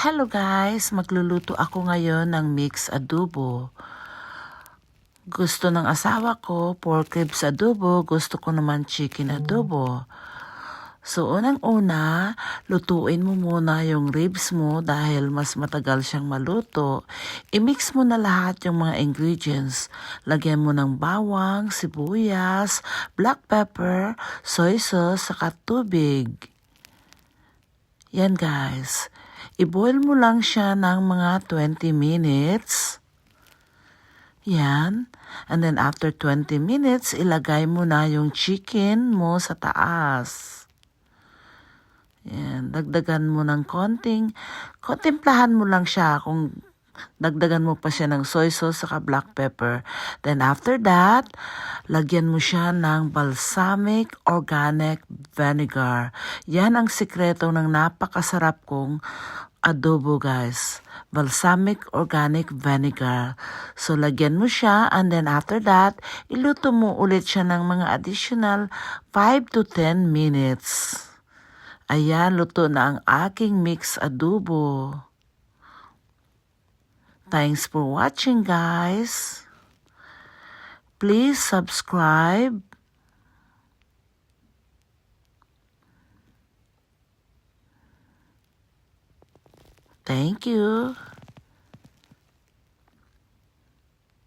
Hello guys! Magluluto ako ngayon ng mix adobo. Gusto ng asawa ko pork ribs adobo, gusto ko naman chicken adobo. So unang-una, lutuin mo muna yung ribs mo dahil mas matagal siyang maluto. I-mix mo na lahat yung mga ingredients. Lagyan mo ng bawang, sibuyas, black pepper, soy sauce, saka tubig. Yan guys. I-boil mo lang siya ng mga 20 minutes. Yan. And then after 20 minutes, ilagay mo na yung chicken mo sa taas. Yan. Dagdagan mo ng konting, kontemplahan mo lang siya kung dagdagan mo pa siya ng soy sauce saka black pepper. Then after that, lagyan mo siya ng balsamic organic vinegar. Yan ang sikreto ng napakasarap kong adobo guys. Balsamic organic vinegar. So lagyan mo siya and then after that, iluto mo ulit siya ng mga additional 5 to 10 minutes. Ayan, luto na ang aking mix adobo. Thanks for watching, guys. Please subscribe. Thank you.